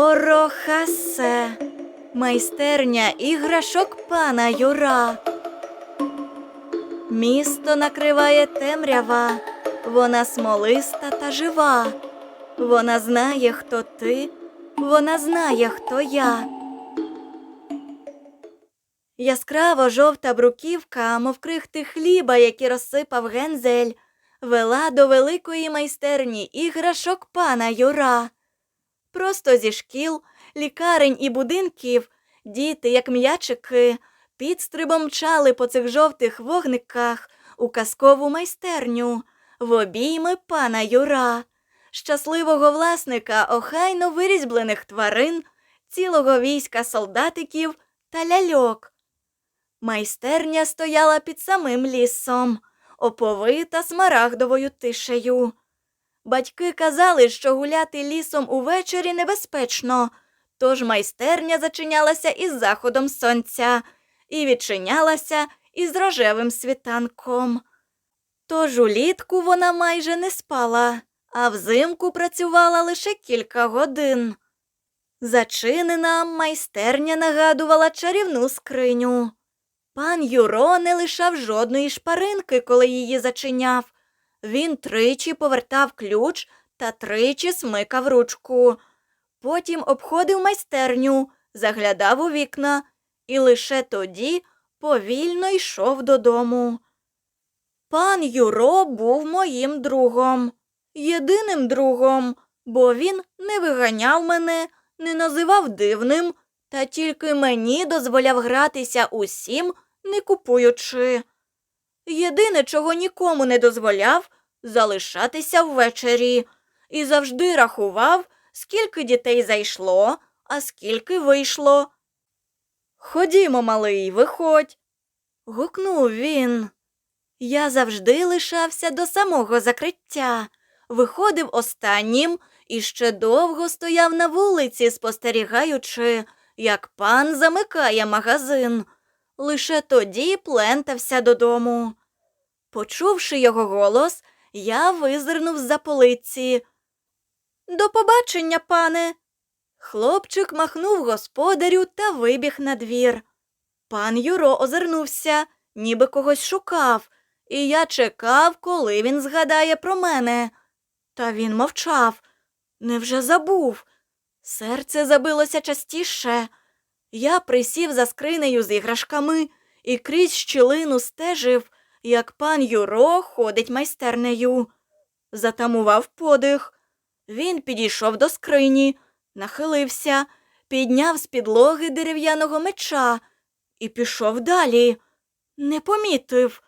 Ворохасе, майстерня іграшок пана Юра. Місто накриває темрява, вона смолиста та жива. Вона знає, хто ти, вона знає, хто я. Яскраво жовта бруківка, мов крихти хліба, які розсипав гензель, вела до великої майстерні іграшок пана Юра. Просто зі шкіл, лікарень і будинків діти, як м'ячики, підстрибом мчали по цих жовтих вогниках у казкову майстерню в обійми пана Юра, щасливого власника охайно вирізблених тварин, цілого війська солдатиків та ляльок. Майстерня стояла під самим лісом, оповита смарагдовою тишею. Батьки казали, що гуляти лісом увечері небезпечно, тож майстерня зачинялася із заходом сонця і відчинялася із рожевим світанком. Тож улітку вона майже не спала, а взимку працювала лише кілька годин. Зачинена майстерня нагадувала чарівну скриню. Пан Юро не лишав жодної шпаринки, коли її зачиняв. Він тричі повертав ключ та тричі смикав ручку. Потім обходив майстерню, заглядав у вікна і лише тоді повільно йшов додому. Пан Юро був моїм другом, єдиним другом, бо він не виганяв мене, не називав дивним, та тільки мені дозволяв гратися усім, не купуючи. Єдине, чого нікому не дозволяв, залишатися ввечері і завжди рахував, скільки дітей зайшло, а скільки вийшло. Ходімо, малий, виходь. гукнув він. Я завжди лишався до самого закриття, виходив останнім і ще довго стояв на вулиці, спостерігаючи, як пан замикає магазин. Лише тоді плентався додому. Почувши його голос, я визирнув з-за полиці. До побачення, пане. Хлопчик махнув господарю та вибіг на двір. Пан Юро озирнувся, ніби когось шукав, і я чекав, коли він згадає про мене. Та він мовчав. Невже забув? Серце забилося частіше. Я присів за скринею з іграшками і крізь щілину стежив, як пан Юро ходить майстернею. Затамував подих. Він підійшов до скрині, нахилився, підняв з підлоги дерев'яного меча і пішов далі. Не помітив.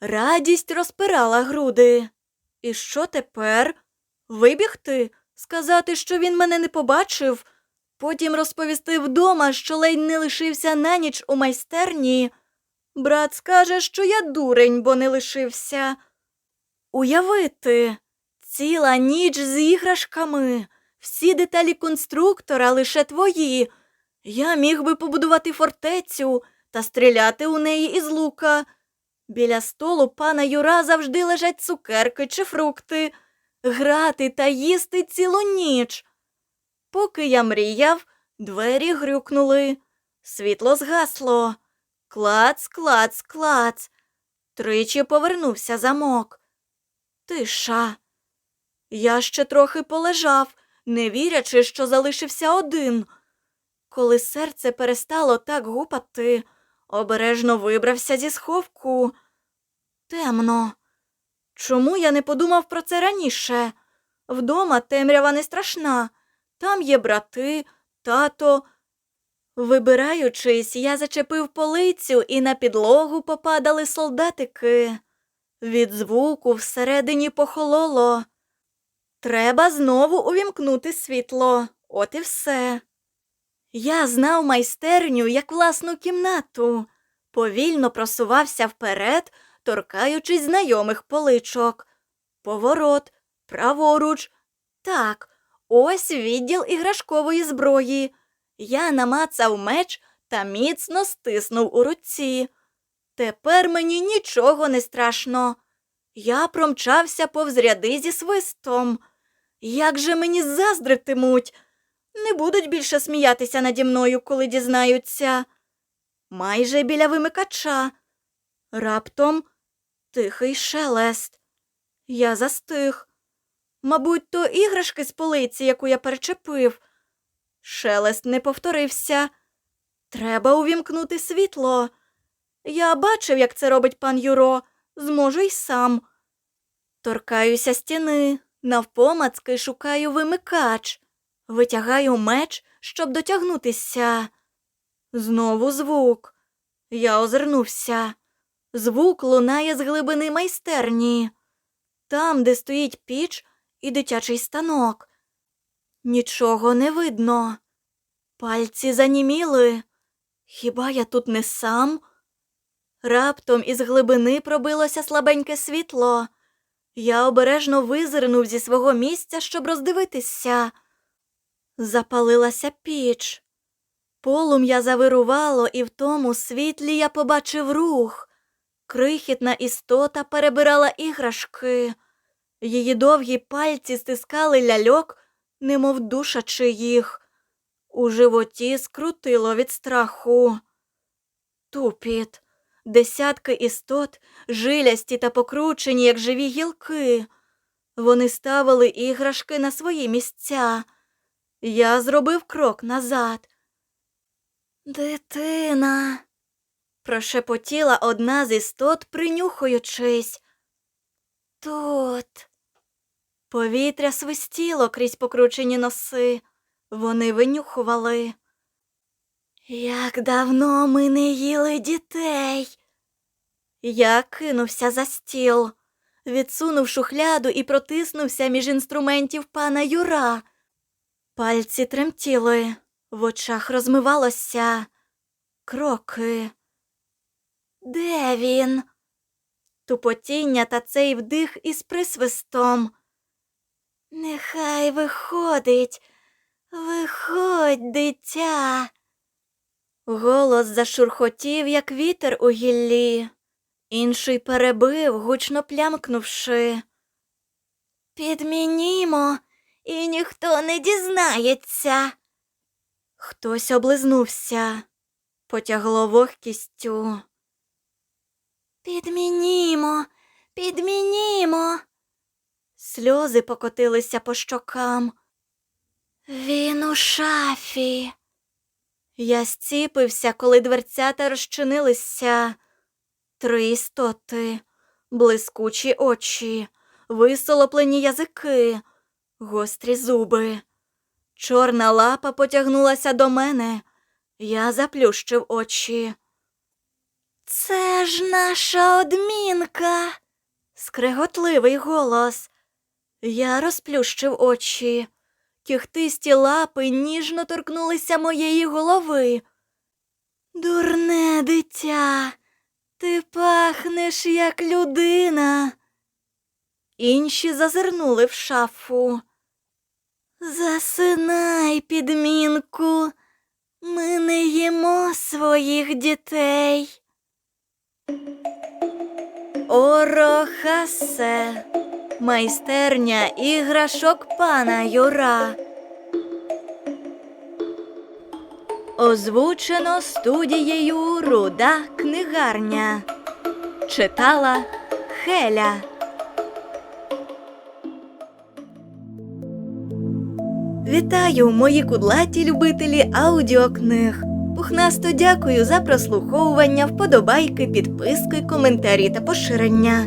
Радість розпирала груди. І що тепер? Вибігти? Сказати, що він мене не побачив? Потім розповісти вдома, що ледь не лишився на ніч у майстерні. Брат скаже, що я дурень, бо не лишився. Уявити, ціла ніч з іграшками, всі деталі конструктора лише твої. Я міг би побудувати фортецю та стріляти у неї із лука. Біля столу пана Юра завжди лежать цукерки чи фрукти, грати та їсти цілу ніч. Поки я мріяв, двері грюкнули, світло згасло. Клац, клац, клац. Тричі повернувся замок. Тиша. Я ще трохи полежав, не вірячи, що залишився один. Коли серце перестало так гупати, обережно вибрався зі сховку. Темно. Чому я не подумав про це раніше? Вдома темрява не страшна. Там є брати, тато. Вибираючись, я зачепив полицю і на підлогу попадали солдатики. Від звуку всередині похололо. Треба знову увімкнути світло, от і все. Я знав майстерню як власну кімнату, повільно просувався вперед, торкаючись знайомих поличок. Поворот, праворуч. Так, ось відділ іграшкової зброї. Я намацав меч та міцно стиснув у руці. Тепер мені нічого не страшно. Я промчався повз ряди зі свистом. Як же мені заздритимуть? не будуть більше сміятися наді мною, коли дізнаються. Майже біля вимикача. Раптом тихий шелест. Я застиг. Мабуть, то іграшки з полиці, яку я перечепив. Шелест не повторився. Треба увімкнути світло. Я бачив, як це робить пан Юро, зможу й сам. Торкаюся стіни, навпомацки шукаю вимикач, витягаю меч, щоб дотягнутися. Знову звук. Я озирнувся. Звук лунає з глибини майстерні, там, де стоїть піч і дитячий станок. Нічого не видно. Пальці заніміли. Хіба я тут не сам? Раптом із глибини пробилося слабеньке світло. Я обережно визирнув зі свого місця, щоб роздивитися. Запалилася піч. Полум'я завирувало, і в тому світлі я побачив рух. Крихітна істота перебирала іграшки. Її довгі пальці стискали ляльок, немов душачи їх. У животі скрутило від страху. Тупіт. Десятки істот, жилясті та покручені, як живі гілки. Вони ставили іграшки на свої місця. Я зробив крок назад. Дитина. прошепотіла одна з істот, принюхуючись. Тут. Повітря свистіло крізь покручені носи. Вони винюхували. Як давно ми не їли дітей. Я кинувся за стіл, відсунув шухляду і протиснувся між інструментів пана Юра. Пальці тремтіли, в очах розмивалося. Кроки. Де він? Тупотіння та цей вдих із присвистом. Нехай виходить, виходь, дитя. Голос зашурхотів, як вітер у гіллі. Інший перебив, гучно плямкнувши. Підмінімо, і ніхто не дізнається. Хтось облизнувся, потягло вогкістю. Підмінімо, підмінімо. Сльози покотилися по щокам. Він у шафі. Я зціпився, коли дверцята розчинилися. Три істоти, блискучі очі, висолоплені язики, гострі зуби. Чорна лапа потягнулася до мене. Я заплющив очі. Це ж наша одмінка. скреготливий голос. Я розплющив очі. Кіхтисті лапи ніжно торкнулися моєї голови. Дурне дитя, ти пахнеш як людина. Інші зазирнули в шафу. Засинай, підмінку, ми не їмо своїх дітей. Орохасе, майстерня іграшок пана Юра. Озвучено студією Руда книгарня. Читала Хеля. Вітаю, мої кудлаті любителі аудіокниг. Пухнасто дякую за прослуховування, вподобайки, підписки, коментарі та поширення.